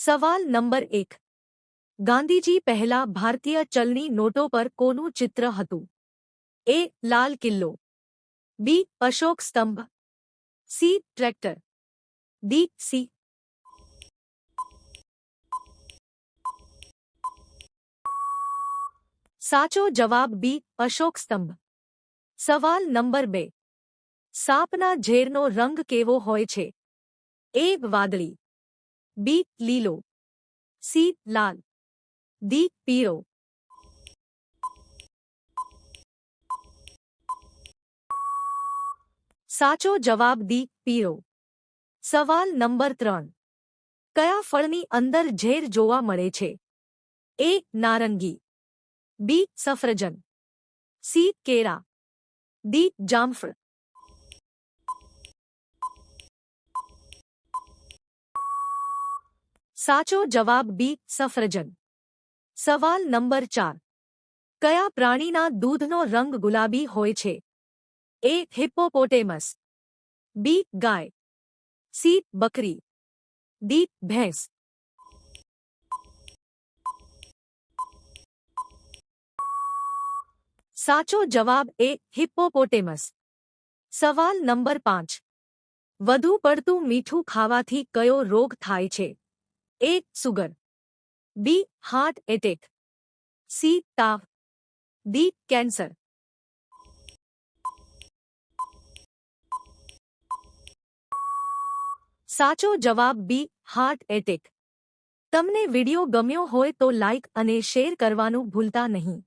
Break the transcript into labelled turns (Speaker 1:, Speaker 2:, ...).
Speaker 1: સવાલ નંબર એક. ગાંધીજી પહેલા ભારતીય ચલણી નોટો પર કોનું ચિત્ર હતું? એ. Lal Qila. B. Ashok Stambh. C. Tractor. D. C. સાચો જવાબ બી. અશોક સ્તંભ. સવાલ નંબર બે. સાપના ઝેરનો રંગ કેવો હોય છે? એ. વાદળી. બી લીલો સી લાલ ડી પીળો સાચો જવાબ ડી પીળો સવાલ નંબર ત્રણ કયા ફળની અંદર ઝેર જોવા મળે છે એ નારંગી બી સફરજન સી કેળા ડી જામફળ સાચો જવાબ બી, સફરજન. સવાલ નંબર ચાર. કયા પ્રાણીના દૂધનો રંગ ગુલાબી હોય છે? A, hippopotamus. બી, ગાય. સી, બકરી. ડી, ભેંસ. સાચો જવાબ એ, હિપ્પોપોટેમસ. સવાલ નંબર પાંચ. વધુ પડતું મીઠું ખાવાથી કયો રોગ થાય છે? A sugar B heart attack C તાવ ડી કેન્સર સાચો જવાબ બી હાર્ટ એટેક તમને વિડિયો ગમ્યો હોય તો લાઇક અને શેર કરવાનું ભૂલતા નહીં